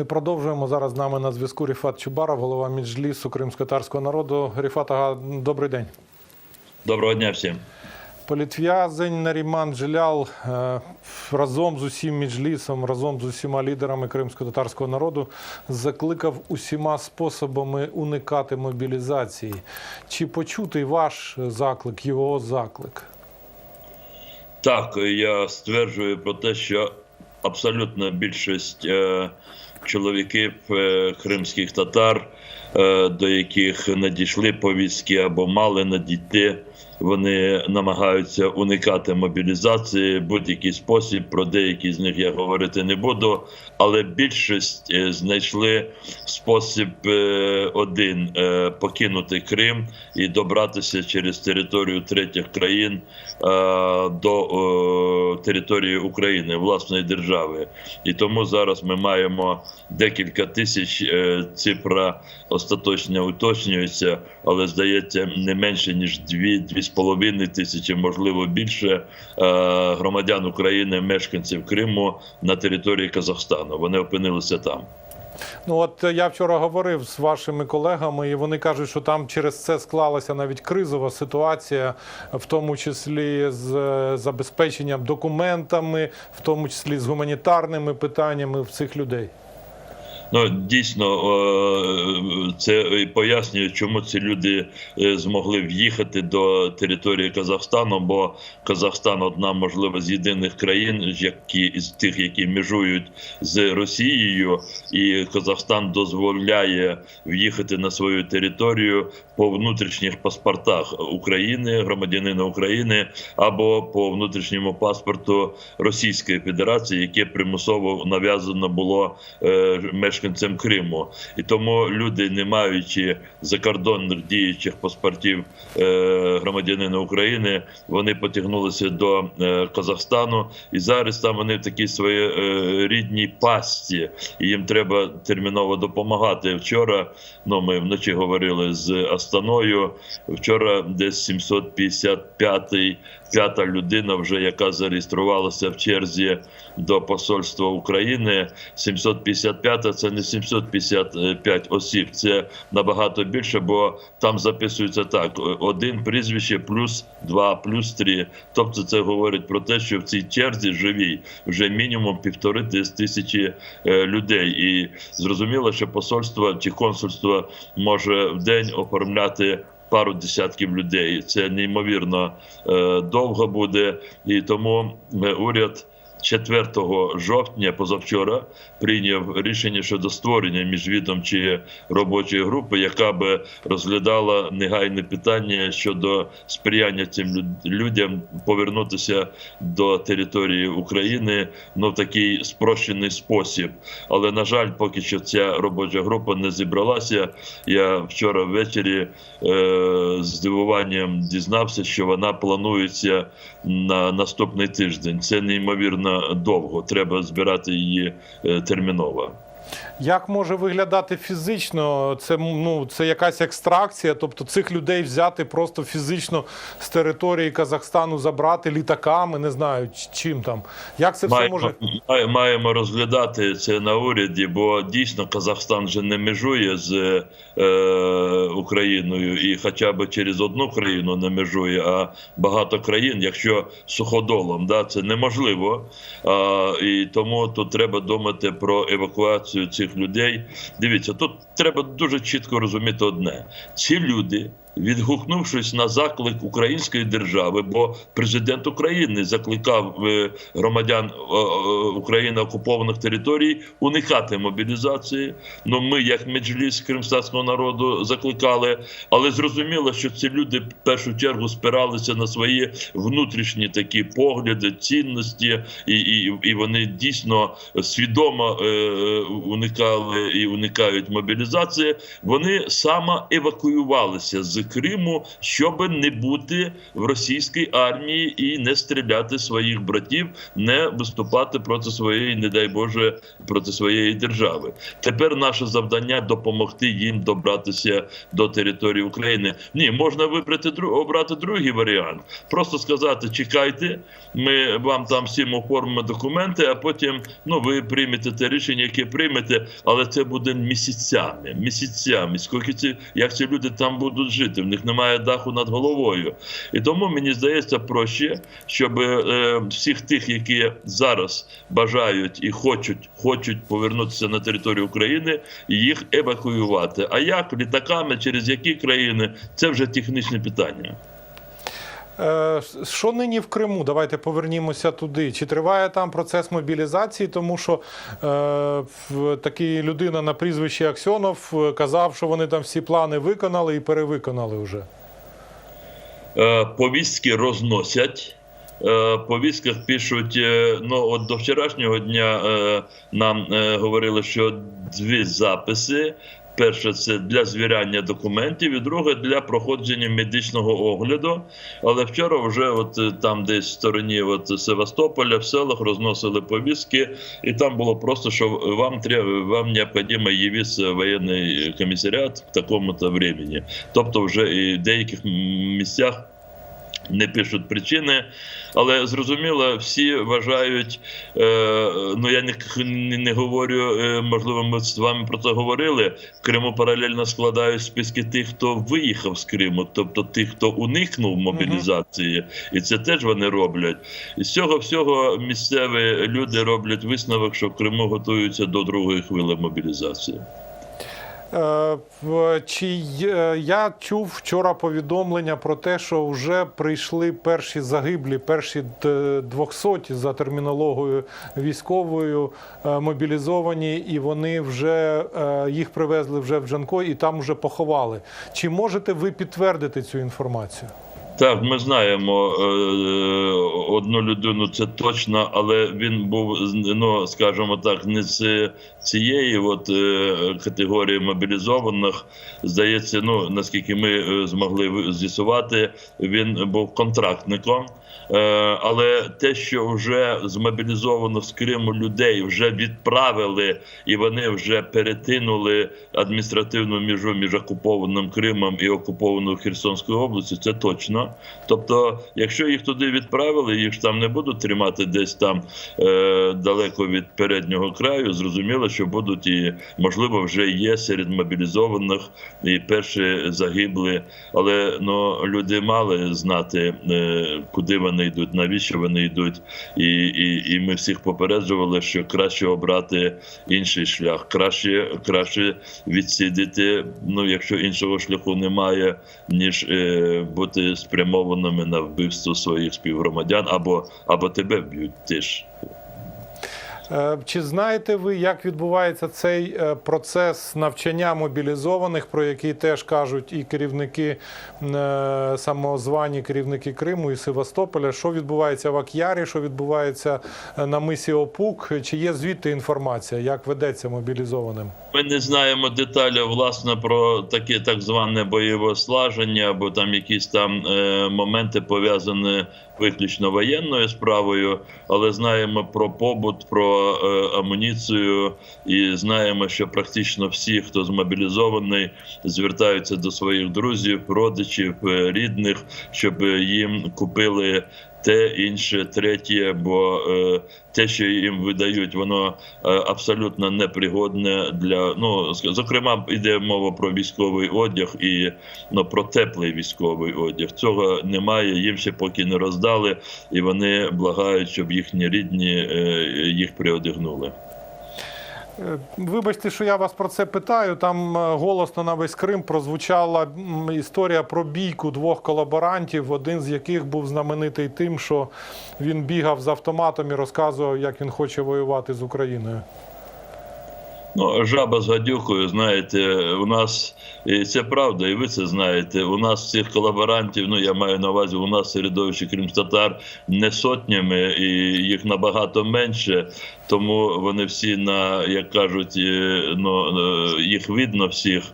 Ми продовжуємо зараз. З нами на зв'язку Ріфат Чубаров, голова Міжлісу кримсько-татарського народу. Ріфат, ага, добрий день. Доброго дня всім. Політв'язень Наріман Джилял е, разом з усім Міжлісом, разом з усіма лідерами кримсько-татарського народу закликав усіма способами уникати мобілізації. Чи почутий ваш заклик, його заклик? Так, я стверджую про те, що абсолютна більшість чоловіків е, кримських татар, е, до яких надійшли повістки або мали надійти, вони намагаються уникати мобілізації будь-який спосіб. Про деякі з них я говорити не буду, але більшість е, знайшли спосіб е, один е, покинути Крим і добратися через територію третіх країн до території України, власної держави. І тому зараз ми маємо декілька тисяч. Цифра остаточно уточнюється, але здається не менше ніж дві, дві з половиною тисячі, можливо більше е, громадян України, мешканців Криму на території Казахстану. Вони опинилися там. Ну от я вчора говорив з вашими колегами, і вони кажуть, що там через це склалася навіть кризова ситуація, в тому числі з е, забезпеченням документами, в тому числі з гуманітарними питаннями в цих людей. Ну дійсно е, це пояснює, чому ці люди е, змогли в'їхати до території Казахстану. Бо Казахстан одна можливо з єдиних країн, які з тих, які межують з Росією, і Казахстан дозволяє в'їхати на свою територію по внутрішніх паспортах України, громадянина України або по внутрішньому паспорту Російської Федерації, яке примусово нав'язано було е, мешканцям Криму, і тому люди, не маючи закордонних діючих паспортів е, громадянина України, вони потягнулися до е, Казахстану, і зараз там вони в такій своїй е, рідній пастці, і їм треба терміново допомагати. Вчора ну ми вночі говорили з Астаною. Вчора десь 755-й п'ята людина, вже яка зареєструвалася в черзі до посольства України. 755 – це не 755 осіб, це набагато більше, бо там записується так: один прізвище плюс два, плюс три. Тобто, це говорить про те, що в цій черзі живі вже мінімум півтори тисячі е, людей, і зрозуміло, що посольство чи консульство може в день оформляти. Пару десятків людей. Це неймовірно е, довго буде, і тому е, уряд 4 жовтня позавчора прийняв рішення щодо створення міжвідомчої робочої групи, яка би розглядала негайне питання щодо сприяння цим людям повернутися до території України ну в такий спрощений спосіб. Але на жаль, поки що ця робоча група не зібралася. Я вчора ввечері е, здивуванням дізнався, що вона планується на наступний тиждень. Це неймовірно довго. Треба збирати її е, терміново. Як може виглядати фізично? Це ну це якась екстракція, тобто цих людей взяти просто фізично з території Казахстану, забрати літаками, не знаю чим там. Як це все може маємо розглядати це на уряді, бо дійсно Казахстан же не межує з е, Україною, і хоча б через одну країну не межує, а багато країн, якщо суходолом, да, це неможливо. А, і тому тут треба думати про евакуацію цих людей. Дивіться, тут треба дуже чітко розуміти одне: ці люди. Відгукнувшись на заклик української держави, бо президент України закликав е, громадян е, е, України окупованих територій уникати мобілізації. Ну ми, як меджліс кримстатського народу, закликали, але зрозуміло, що ці люди в першу чергу спиралися на свої внутрішні такі погляди, цінності, і, і, і вони дійсно свідомо е, уникали і уникають мобілізації. Вони саме евакуювалися з Криму, щоб не бути в російській армії і не стріляти своїх братів, не виступати проти своєї, не дай Боже, проти своєї держави. Тепер наше завдання допомогти їм добратися до території України. Ні, можна вибрати обрати другий варіант. Просто сказати: чекайте, ми вам там всім оформимо документи, а потім ну ви приймете те рішення, яке приймете, але це буде місяцями. Місяцями. Скільки ці як ці люди там будуть жити? В них немає даху над головою. І тому мені здається проще, щоб е, всіх тих, які зараз бажають і хочуть, хочуть повернутися на територію України, їх евакуювати. А як літаками, через які країни, це вже технічне питання. Е, Що нині в Криму? Давайте повернімося туди. Чи триває там процес мобілізації? Тому що е, такий людина на прізвище Аксьонов е, казав, що вони там всі плани виконали і перевиконали вже. Е, повістки розносять. По військах пишуть, ну от до вчорашнього дня нам говорили, що дві записи. Перше, це для звіряння документів, і друге для проходження медичного огляду. Але вчора вже, от е, там, десь в стороні от Севастополя, в селах розносили повістки, і там було просто, що вам треба вам необхідно явитися воєнний комісаріат в такому-то времени. Тобто, вже і в деяких місцях не пишуть причини, але зрозуміло, всі вважають. Е, ну я не, не, не говорю, е, можливо, ми з вами про це говорили. В Криму паралельно складають списки тих, хто виїхав з Криму, тобто тих, хто уникнув мобілізації, і це теж вони роблять. І з цього всього місцеві люди роблять висновок, що в Криму готуються до другої хвилі мобілізації. Е, Чи я чув вчора повідомлення про те, що вже прийшли перші загиблі, перші д- 200 за термінологою військовою е, мобілізовані, і вони вже е, їх привезли вже в Джанко і там вже поховали. Чи можете ви підтвердити цю інформацію? Так, ми знаємо е, одну людину, це точно, але він був ну, скажімо так, не з цієї от е, категорії мобілізованих. Здається, ну наскільки ми е, змогли з'ясувати, він був контрактником. Е, Але те, що вже змобілізовано з Криму людей вже відправили, і вони вже перетинули адміністративну межу між окупованим Кримом і окупованою Херсонською областю, це точно. Тобто, якщо їх туди відправили, їх ж там не будуть тримати десь там е, далеко від переднього краю. Зрозуміло, що будуть і можливо вже є серед мобілізованих і перші загибли. Але ну люди мали знати, е, куди вони йдуть, навіщо вони йдуть, і, і, і ми всіх попереджували, що краще обрати інший шлях, краще, краще відсидіти. Ну, якщо іншого шляху немає, ніж е, бути спрямованими на вбивство своїх співгромадян, або, або тебе вб'ють теж. Е, Чи знаєте ви, як відбувається цей е, процес навчання мобілізованих, про який теж кажуть і керівники е, самозвані керівники Криму і Севастополя? Що відбувається в Ак'ярі, що відбувається на мисі Опук? Чи є звідти інформація, як ведеться мобілізованим? Ми не знаємо деталі власне про таке так зване бойове слаження, або там якісь там е, моменти пов'язані виключно воєнною справою, але знаємо про побут, про амуніцію, і знаємо, що практично всі, хто змобілізований, звертаються до своїх друзів, родичів, е, рідних, щоб їм купили те, інше, третє, бо е, те, що їм видають, воно е, абсолютно непригодне для ну зокрема, йде мова про військовий одяг і ну про теплий військовий одяг. Цього немає. Їм ще поки не роздали, і вони благають, щоб їхні рідні е, їх приодягнули. Е, Вибачте, що я вас про це питаю. Там е, голосно на весь Крим прозвучала історія про бійку двох колаборантів, один з яких був знаменитий тим, що він бігав з автоматом і розказував, як він хоче воювати з Україною. Ну, жаба з гадюкою, знаєте, у нас і це правда, і ви це знаєте. У нас цих колаборантів, ну я маю на увазі, у нас середовище кримстатар не сотнями, і їх набагато менше. Тому вони всі на як кажуть, е, ну е, їх видно всіх.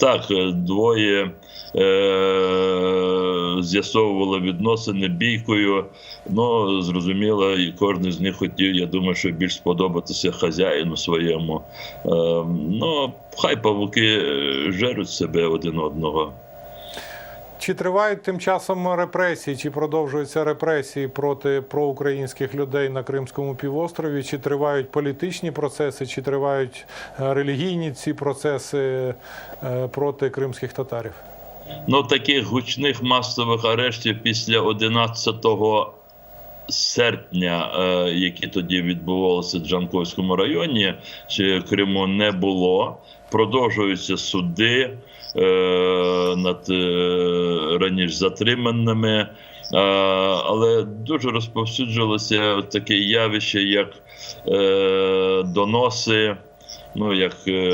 Так, е, двоє е- з'ясовували відносини бійкою. Ну зрозуміло, і кожен з них хотів. Я думаю, що більш сподобатися хазяїну своєму. Е, ну, хай павуки е, жеруть себе один одного. Чи тривають тим часом репресії, чи продовжуються репресії проти проукраїнських людей на Кримському півострові? Чи тривають політичні процеси, чи тривають е, релігійні ці процеси проти кримських татарів? Ну, таких гучних масових арештів після 11 серпня, е, які тоді відбувалися в Джанковському районі чи Криму, не було. Продовжуються суди е, над е, раніше затриманими. Е, Але дуже розповсюджувалося таке явище, як е, доноси, ну як е,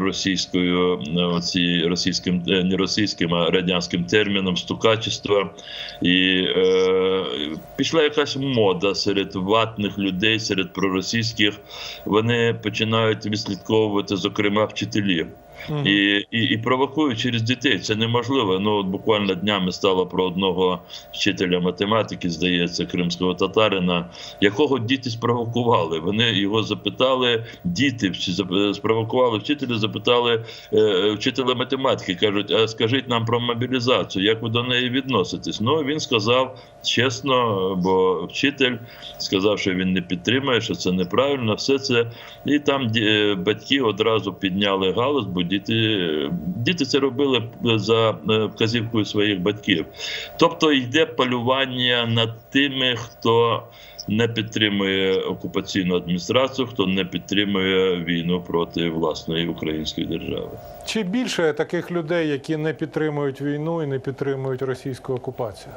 російською, е, оці російським е, не російським, а радянським терміном стукачества, І е, пішла якась мода серед ватних людей, серед проросійських. Вони починають відслідковувати, зокрема, вчителів. Мгм. І, і, і провокують через дітей. Це неможливо. Ну от буквально днями стало про одного вчителя математики, здається, кримського татарина, якого діти спровокували. Вони його запитали, діти спровокували вчителя, запитали е, вчителя математики. кажуть: а скажіть нам про мобілізацію, як ви до неї відноситесь? Ну він сказав чесно, бо вчитель сказав, що він не підтримує, що це неправильно. Все це і там е, батьки одразу підняли галас, бо діти, діти це робили за е, вказівкою своїх батьків. Тобто йде полювання над тими, хто не підтримує окупаційну адміністрацію, хто не підтримує війну проти власної української держави. Чи більше таких людей, які не підтримують війну і не підтримують російську окупацію?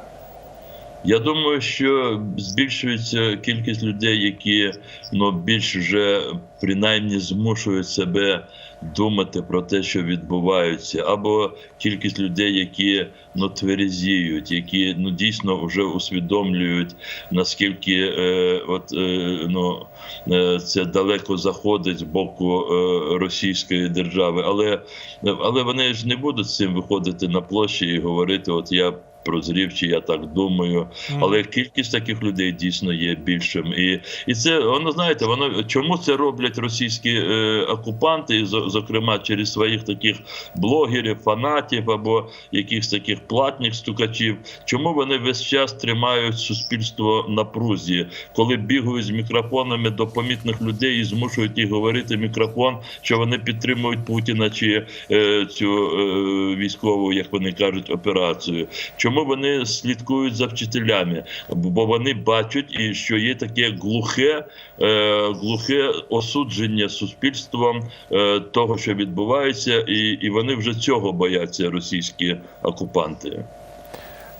Я думаю, що збільшується кількість людей, які ну більш вже принаймні змушують себе думати про те, що відбувається, або кількість людей, які ну тверезіють, які ну дійсно вже усвідомлюють наскільки е, от е, ну е, це далеко заходить з боку е, Російської держави, але але вони ж не будуть з цим виходити на площі і говорити: от я. Прозрів, чи я так думаю, але кількість таких людей дійсно є більшим, і і це воно знаєте, воно чому це роблять російські е, окупанти, і зо- зокрема через своїх таких блогерів, фанатів або якихось таких платних стукачів. Чому вони весь час тримають суспільство на прузі, коли бігають з мікрофонами до помітних людей і змушують їх говорити мікрофон, що вони підтримують Путіна чи е, цю е, військову, як вони кажуть, операцію? Чому вони слідкують за вчителями? Бо вони бачать, і що є таке глухе, е, глухе осудження суспільством е, того, що відбувається, і, і вони вже цього бояться російські окупанти.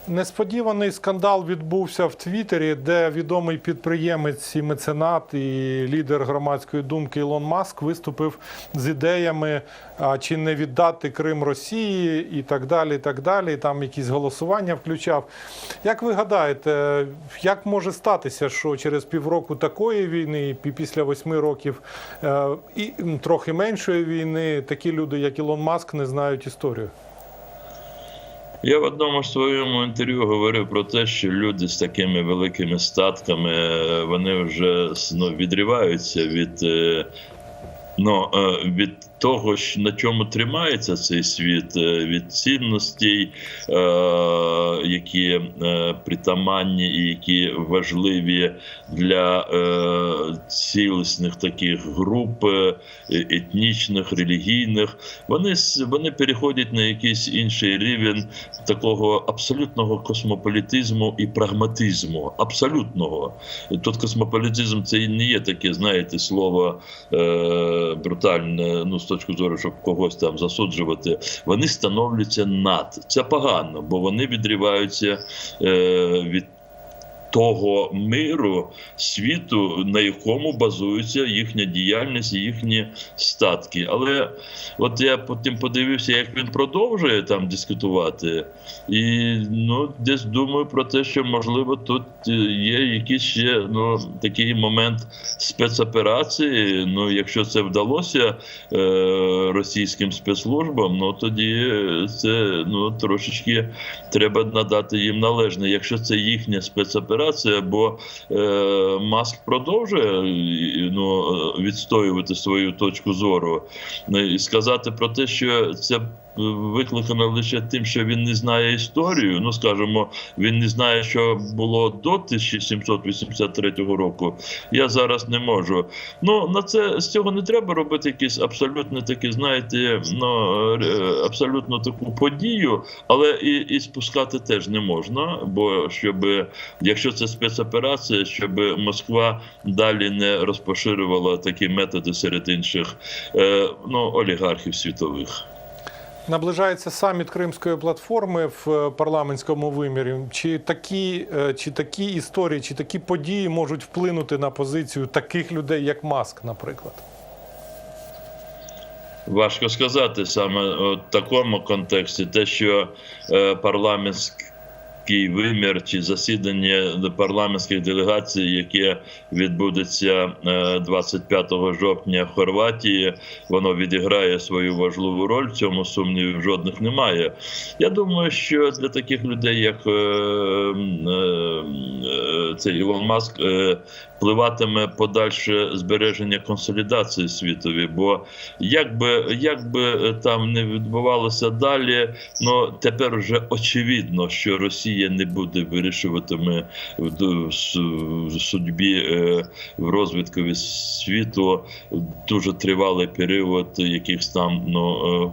Несподіваний скандал відбувся в Твіттері, де відомий підприємець і меценат і лідер громадської думки Ілон Маск виступив з ідеями, чи не віддати Крим Росії і так далі. і так далі. Там якісь голосування включав. Як ви гадаєте, як може статися, що через півроку такої війни, і після восьми років е, і трохи меншої війни, такі люди, як Ілон Маск, не знають історію? Я в одному своєму інтерв'ю говорив про те, що люди з такими великими статками е, вони вже ну, відриваються від, е, ну, е, від того, на чому тримається цей світ, е, від цінностей, е, які притаманні і які важливі для цілісних таких груп етнічних, релігійних. Вони вони переходять на якийсь інший рівень такого абсолютного космополітизму і прагматизму. Абсолютного. Тут космополітизм це і не є таке, знаєте, слово е, брутальне, ну, з точки зору, щоб когось там засуджувати. Вони становляться над. Це погано, бо вони відриваються е, від. Того миру світу, на якому базується їхня діяльність, їхні статки. Але от я потім подивився, як він продовжує там дискутувати, і ну десь думаю про те, що можливо тут є якийсь ще ну такий момент спецоперації. Ну, якщо це вдалося е, російським спецслужбам, ну тоді це ну трошечки треба надати їм належне. Якщо це їхня спецоперація, бо е, Маск продовжує е, ну, е, відстоювати свою точку зору Е, і сказати про те, що це. Викликано лише тим, що він не знає історію. Ну скажімо, він не знає, що було до 1783 року. Я зараз не можу. Ну на це з цього не треба робити якісь абсолютно такі, знаєте, ну е, абсолютно таку подію, але і, і спускати теж не можна. Бо щоб якщо це спецоперація, щоб Москва далі не розпоширювала такі методи серед інших е, ну олігархів світових. Наближається саміт Кримської платформи в е, парламентському вимірі. Чи такі, е, чи такі історії, чи такі події можуть вплинути на позицію таких людей, як Маск, наприклад? Важко сказати саме в такому контексті, те, що е, парламентський вимір чи засідання парламентських делегацій, яке відбудеться е, 25 жовтня в Хорватії, воно відіграє свою важливу роль. В цьому сумнівів жодних немає. Я думаю, що для таких людей, як е, е, е, цей Ілон Маск, е, впливатиме подальше збереження консолідації світові. Бо як би, як би там не відбувалося далі, ну тепер вже очевидно, що Росія не буде вирішуватиме в судьбі е, в розвитку світу дуже тривалий період якихось там ну.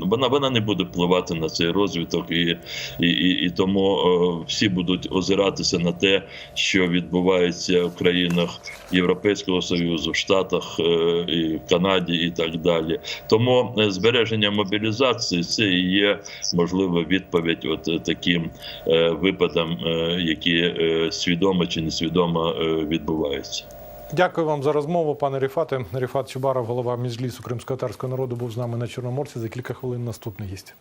Вона вона не буде впливати на цей розвиток, і, і, і, і тому е, всі будуть озиратися на те, що відбувається в країнах Європейського союзу, в Штатах, е, і в Канаді, і так далі. Тому е, збереження мобілізації це і є можливо відповідь от таким е, випадам, е, які е, свідомо чи несвідомо відбуваються. Дякую вам за розмову, пане Ріфате. Ріфат Чубаров, голова міжлісу кримсько-татарського народу, був з нами на Чорноморці. За кілька хвилин наступний гість.